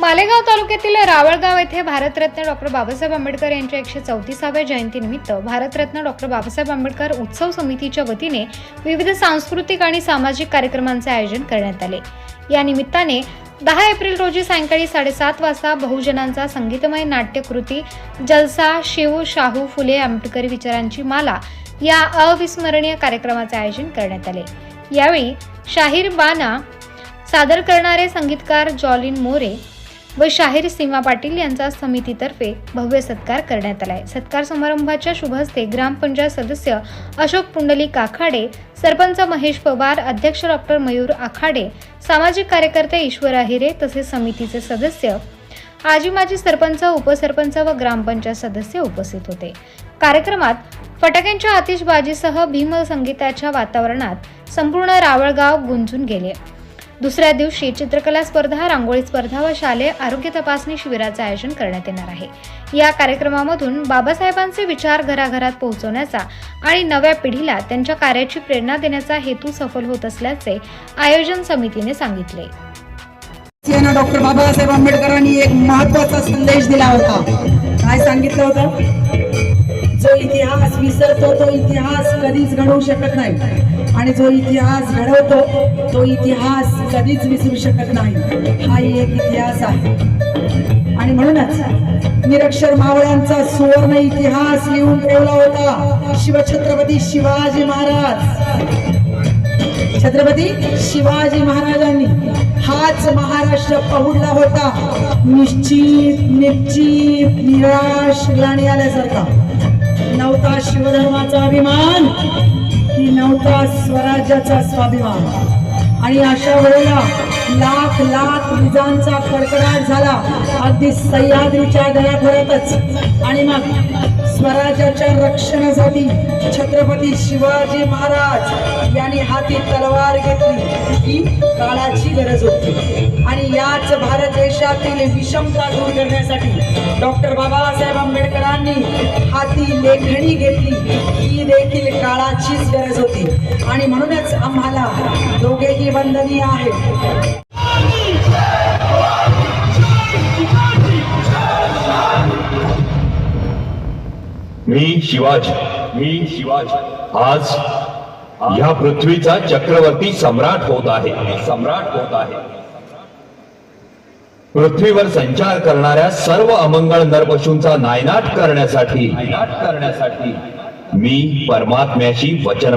मालेगाव तालुक्यातील रावळगाव येथे भारतरत्न डॉक्टर बाबासाहेब आंबेडकर यांच्या एकशे चौतीसाव्या जयंतीनिमित्त भारतरत्न डॉक्टर बाबासाहेब आंबेडकर उत्सव समितीच्या वतीने विविध सांस्कृतिक आणि सामाजिक कार्यक्रमांचे आयोजन करण्यात आले. या निमित्ताने दहा एप्रिल रोजी सायंकाळी साडेसात वाजता बहुजनांचा संगीतमय नाट्यकृती जलसा शिव शाहू फुले आंबेडकरी विचारांची माला या अविस्मरणीय कार्यक्रमाचे आयोजन करण्यात आले. यावेळी शाहीर बाना सादर करणारे संगीतकार जॉलिन मोरे व शाहीर सीमा पाटील यांचा समितीतर्फे भव्य सत्कार करण्यात आलाय. सत्कार समारंभाच्या शुभ हस्ते ग्रामपंचायत सदस्य अशोक पुंडलिक आखाडे सरपंच महेश पवार अध्यक्ष डॉक्टर मयूर आखाडे सामाजिक कार्यकर्ते ईश्वर अहिरे तसेच समितीचे सदस्य आजी माजी सरपंच उपसरपंच व ग्रामपंचायत सदस्य उपस्थित होते. कार्यक्रमात फटाक्यांच्या आतिषबाजीसह भीम संगीताच्या वातावरणात संपूर्ण रावळगाव गुंजून गेले. दुसऱ्या दिवशी चित्रकला स्पर्धा रांगोळी स्पर्धा व शालेय आरोग्य तपासणी शिबिराचे आयोजन करण्यात येणार आहे. या कार्यक्रमामधून बाबासाहेबांचे विचार घराघरात पोहोचवण्याचा आणि नव्या पिढीला त्यांच्या कार्याची प्रेरणा देण्याचा हेतू सफल होत असल्याचे आयोजन समितीने सांगितले. डॉक्टर बाबासाहेब आंबेडकरांनी एक महत्त्वाचा संदेश दिला होता. काय सांगितलं होतं? इतिहास विसरतो तो इतिहास कधीच घडवू शकत नाही. आणि जो इतिहास घडवतो तो इतिहास कधीच विसरू शकत नाही. हा एक इतिहास आहे. आणि म्हणूनच निरक्षर मावळ्यांचा सुवर्ण इतिहास लिहून ठेवला होता शिवछत्रपती शिवाजी महाराज. छत्रपती शिवाजी महाराजांनी हाच महाराष्ट्र पहुडला होता. निश्चित निश्चित निराश ग्लानी आल्यासारखा. नव्हता शिवधर्माचा अभिमान की नव्हता स्वराज्याचा स्वाभिमान. आणि अशा वेळेला लाख लाख विजांचा कडकडाट झाला. अगदी सह्याद्रीच्या दऱ्याखोऱ्यातच आणि मग स्वराज्याच्या रक्षणासाठी छत्रपती शिवाजी महाराज यांनी हाती तलवार घेतली. ही काळाची गरज होती. आणि याच भारत देशातील विषमता दूर करण्यासाठी डॉक्टर बाबासाहेब आंबेडकरांनी हाती लेखणी घेतली. ही देखील काळाचीच गरज होती. आणि म्हणूनच आम्हाला वंदनीय आहे. मी शिवाजी. मी शिवाजी. आज या पृथ्वीचा चक्रवर्ती सम्राट होत आहे. सम्राट होत आहे. पृथ्वीवर संचार करणाऱ्या सर्व अमंगळ नरपशूंचा नायनाट करण्यासाठी नायनाट करण्यासाठी मी परमात्म्याशी वचन